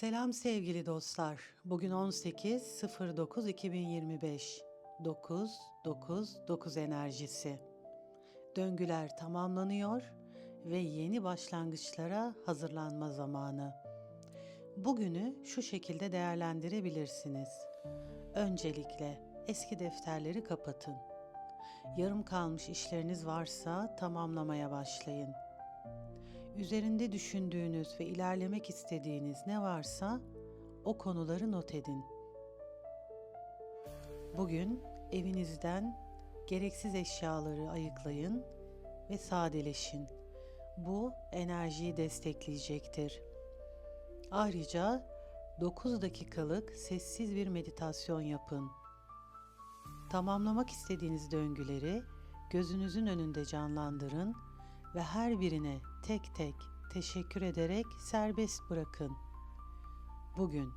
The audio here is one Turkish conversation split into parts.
Selam sevgili dostlar. Bugün 18.09.2025. 9 9 9 enerjisi. Döngüler tamamlanıyor ve yeni başlangıçlara hazırlanma zamanı. Bugünü şu şekilde değerlendirebilirsiniz. Öncelikle eski defterleri kapatın. Yarım kalmış işleriniz varsa tamamlamaya başlayın. Üzerinde düşündüğünüz ve ilerlemek istediğiniz ne varsa o konuları not edin. Bugün evinizden gereksiz eşyaları ayıklayın ve sadeleşin. Bu enerjiyi destekleyecektir. Ayrıca 9 dakikalık sessiz bir meditasyon yapın. Tamamlamak istediğiniz döngüleri gözünüzün önünde canlandırın ve her birine tek tek teşekkür ederek serbest bırakın. Bugün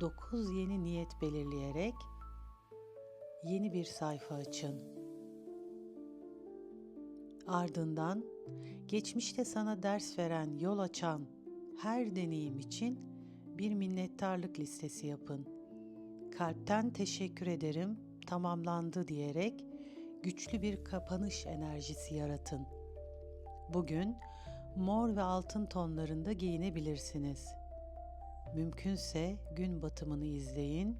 9 yeni niyet belirleyerek yeni bir sayfa açın. Ardından geçmişte sana ders veren, yol açan her deneyim için bir minnettarlık listesi yapın. Kalpten teşekkür ederim, tamamlandı diyerek güçlü bir kapanış enerjisi yaratın. Bugün mor ve altın tonlarında giyinebilirsiniz. Mümkünse gün batımını izleyin.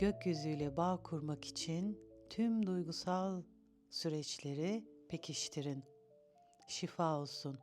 Gökyüzüyle bağ kurmak için tüm duygusal süreçleri pekiştirin. Şifa olsun.